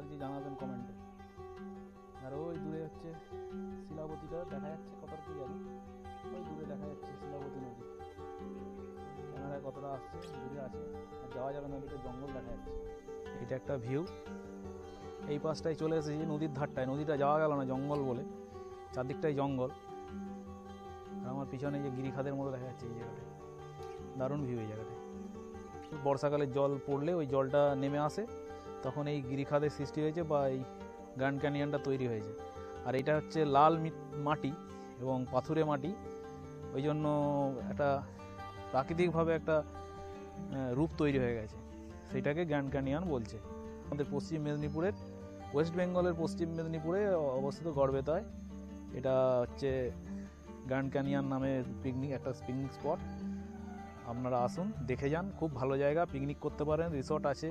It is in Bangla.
লাগছে জানাবেন কমেন্টে। আর ওই দূরে হচ্ছে শিলাবতীটা, দেখা যাচ্ছে কতটা কি জানি? ওই দূরে দেখা যাচ্ছে শিলাবতী নদী। ক্যামেরায় কতটা আসছে, দূরে আছে। আর যাওয়া যাবে না, ওদিকে জঙ্গল দেখা যাচ্ছে। এটা একটা ভিউ এই পাশটায় চলে এসেছি নদীর ধারটায়। নদীটা যাওয়া গেল না, জঙ্গল বলে। চারদিকটাই জঙ্গল। আর আমার পিছনে যে গিরিখাদের মতো দেখা যাচ্ছে এই জায়গাটায়। দারুণ ভিউ এই জায়গাটায়। বর্ষাকালে জল পড়লে ওই জলটা নেমে আসে। তখন এই গিরিখাদের সৃষ্টি হয়েছে বা এই গ্র্যান্ড ক্যানিয়নটা তৈরি হয়েছে। আর এটা হচ্ছে লাল মাটি এবং পাথুরে মাটি। ওই জন্য একটা প্রাকৃতিকভাবে একটা রূপ তৈরি হয়ে গেছে। সেটাকে গ্র্যান্ড ক্যানিয়ন বলছে। আমাদের পশ্চিম মেদিনীপুরের, ওয়েস্ট বেঙ্গলের পশ্চিম মেদিনীপুরে অবস্থিত গড়বেতায় এটা হচ্ছে গ্র্যান্ড ক্যানিয়ন নামে পিকনিক একটা পিকনিক স্পট আপনারা আসুন, দেখে যান। খুব ভালো জায়গা পিকনিক করতে পারেন রিসর্ট আছে।